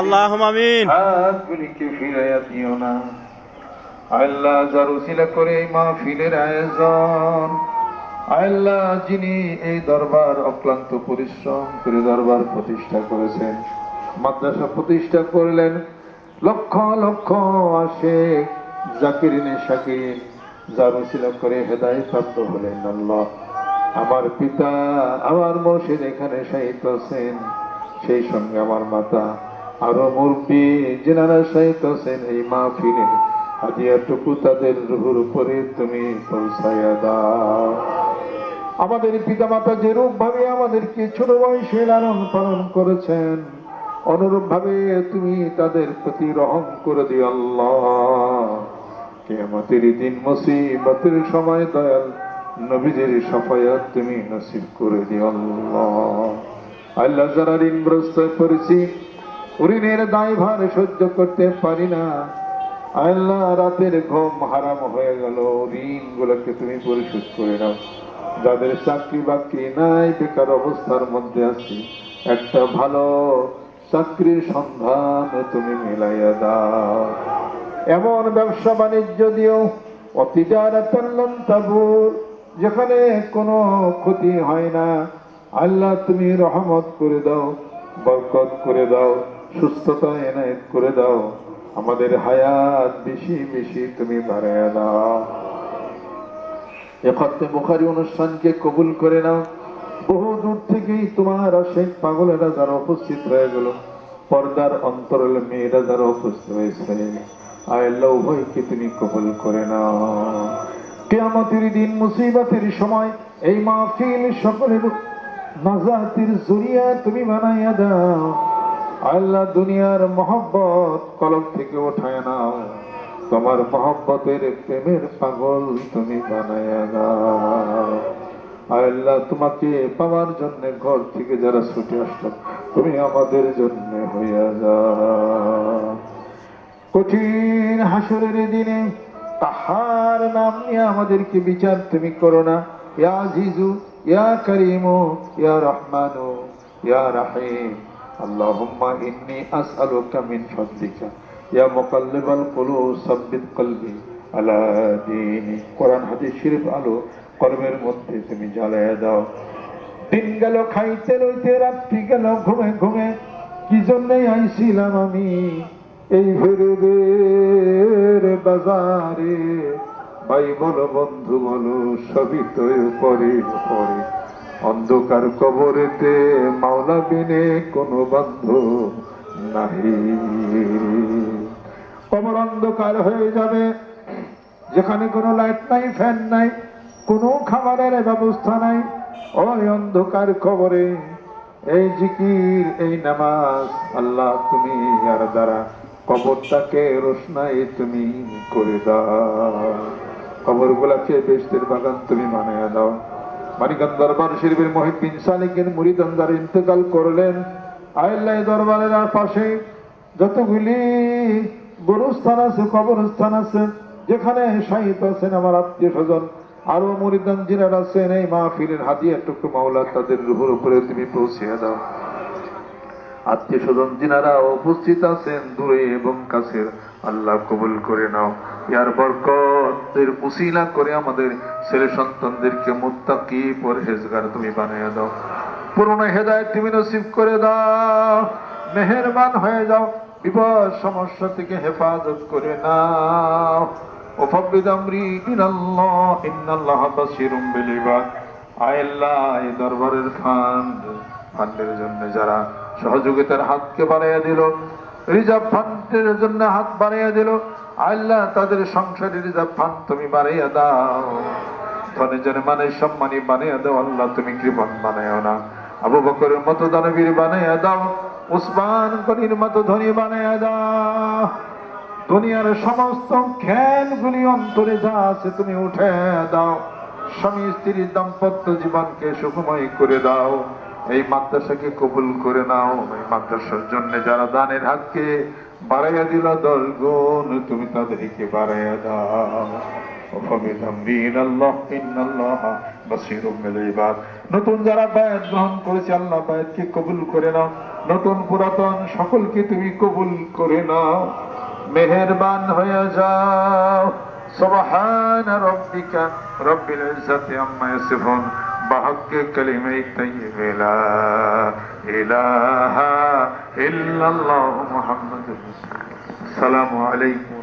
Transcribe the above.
আল্লাহ আমিন। হাতগুলিকে ফিরাইয়া দিও না। আল্লাহ যার উসিলা করে এই মাহফিলের আয়োজন, আল্লাহ যিনি এই দরবার অক্লান্ত পরিশ্রম করে দরবার প্রতিষ্ঠা করেছেন, মাদ্রাসা প্রতিষ্ঠা করলেন লক্ষ লক্ষ আসে জাকিরিনে শাকিরিন যার উসিলা করে হেদায় প্রাপ্ত হলেন আল্লাহ। আমার পিতা আমার মসজিদ এখানে সাহিত্য সেই সঙ্গে আমার মাতা আরও মুরব্বী যেনারা সাহিত্য আছেন এই মাহফিলে হাদিয়াটুকু তাদের রুহুর উপরে তুমি পৌঁছাইয়া দাও। আমাদের পিতা মাতা যেরূপ ভাবে আমাদেরকে ছোট বয়সে লালন পালন করেছেন অনুরূপ ভাবে তুমি তাদের প্রতি রহম করে দিও আল্লাহ। কেয়ামতের দিন মুসিবতের সময় দয়াল নবীদের সফায়াত তুমি নসিব করে দিও আল্লাহ। আল্লাহ যারা ঋণগ্রস্ত পড়েছি ঋণের দায়ভার সহ্য করতে পারি না। আল্লাহ রাতের ঘুম হারাম হয়ে গেল। ঋণ গুলোকে তুমি পরিশোধ করে নাও। যাদের চাকরি বাকরি নাই, বেকার অবস্থার মধ্যে আছি, একটা ভালো চাকরির সন্ধান তুমি মিলাইয়া দাও। এমন ব্যবসা বাণিজ্য দিও অতিজারাতাল্লাম তাবুর যেখানে কোনো ক্ষতি হয় না। আল্লাহ, তুমি রহমত করে দাও, বরকত করে দাও, সুস্থতা এনায়েত করে দাও, আমাদের হায়াত বেশি বেশি তুমি বাড়াইয়া দাও। এফাতে বুখারি অনুষ্ঠানকে কবুল করে নাও। বহু দূর থেকেই তোমার আশেক পাগলেরা যারা উপস্থিত হয়ে গেল, পর্দার অন্তরাল মেয়েরা যারা উপস্থিত হয়েছে। আল্লাহ, উভয়কে তুমি কবুল করে নাও। কেয়ামতের দিন, মুসিবতের সময় এই মাহফিল সকলের নাজাতের জরিয়া তুমি বানাইয়া দাও। আল্লাহ দুনিয়ার মহব্বত কলম থেকে ওঠায় নাও। তোমার মহব্বতের প্রেমের পাগল তুমি বানাইয়া দাও। আল্লাহ তোমাকে পাওয়ার জন্য ঘর থেকে যারা ছুটে আসলো, তুমি আমাদের জন্য হইয়া যাও। কঠিন হাসরের দিনে তাহার নাম নিয়ে আমাদেরকে বিচার তুমি করো না। ইয়া জিজু ইয়া করিমু ইয়া রহমানু ইয়া রাহিম আল্লাহুম্মা ইন্নী আসআলুকা মিন ফাদলিকা ইয়া মুকাল্লিবাল কুলুব সাব্বিত কলবি আলা দীনি কোরআন হাদিস শরীফ আলো কলবের মধ্যে তুমি জ্বালায়া দাও। দিন গেল, খাইতে লইতে রাত্রি গেল, ঘুমে ঘুমে কি জন্যই আইছিলাম আমি এই ভেরুদের বাজারে? ভাই বলো বন্ধু বলো সবই তো পরে পরে অন্ধকার কবরেতে মাওলা বিনে কোনো বান্ধব নাহি কবর অন্ধকার হয়ে যাবে, যেখানে কোনো লাইট নাই ফ্যান নাই, কোনো খাবারের ব্যবস্থা নাই। ওই অন্ধকার খবরে এই জিকির, এই নামাজ, আল্লাহ তুমি আর দ্বারা কবরটাকে রোশনাই তুমি করে দাও। কবর গুলাকে বেশদের বাগান তুমি বানিয়ে দাও মানিকান দরবার শরীফের মহিবিন সালিকের মুরিদান্দার ইন্তেকাল করলেন। আল্লাহ দরবারের আর পাশে যতগুলি গরুস্থান আছে, কবরস্থান আছে, যেখানে শাহিদ আছেন আমার আত্মীয় স্বজন আরও মরিদান জিনার আছেন, এই মাহফিলের হাদিয়াটুকু মাওলা তাদের রুহুর উপরে তুমি পৌঁছে দাও। আত্মীয় স্বজন যিনারা উপস্থিত আছেন দূরে এবং কাছের, আল্লাহ কবুল করে নাও। ইয়ার বরকতের উসিলা করে আমাদের ছেলে সন্তানদেরকে মোত্তাকি পরহেজগার তুমি বানিয়ে দাও। পুরনো হেদায় তুমি নসিব করে দাও। মেহেরবান হয়ে যাও। বিপদ সমস্যা থেকে হেফাজত করে নাও। ওফাব্বিদ আমরি ইনাল্লাহ ইন্নাল্লাহ বাসিরুম এই দরবারের ফান্ড, ফান্ডের জন্য যারা সহযোগিতার হাতকে বাড়াইয়া দিল রিজার্ভ ফান্ডের জন্য হাত বাড়াইয়া দিল। আল্লাহ তাদের সংসারে রিজার্ভ ফান্ড তুমি বাড়াইয়া দাও। ধনে জনে মানে সম্মানী বানাইয়া দাও। আল্লাহ তুমি কৃপন বানাইও না। আবু বকরের মতো দানবীর বানাইয়া দাও। উসমান গনির মতো ধনী বানাইয়া দাও। দুনিয়ার সমস্ত খ্যানগুলি অন্তরে যা আছে তুমি উঠে দাও। স্বামী স্ত্রীর দাম্পত্য জীবনকে সুখময় করে দাও। এই মাদ্রাসাকে কবুল করে নাও, এই মাদ্রাসার জন্য যারা দানের হাতকে বাড়াইয়া দিল, দল গুণ তুমি তাদেরকে বাড়াইয়া দাও। নতুন যারা বায়াত গ্রহণ করেছে, আল্লাহ বায়াতকে কবুল করে নাও। নতুন পুরাতন সকলকে তুমি কবুল করে নাও। মেহেরবান হয়ে যাও। সবহান রব্বিকা রব্বিল ইজ্জাতি আম্মা ইয়াসিফুন। بحق كلمة طيب لا إله إلا الله محمد. السلام عليكم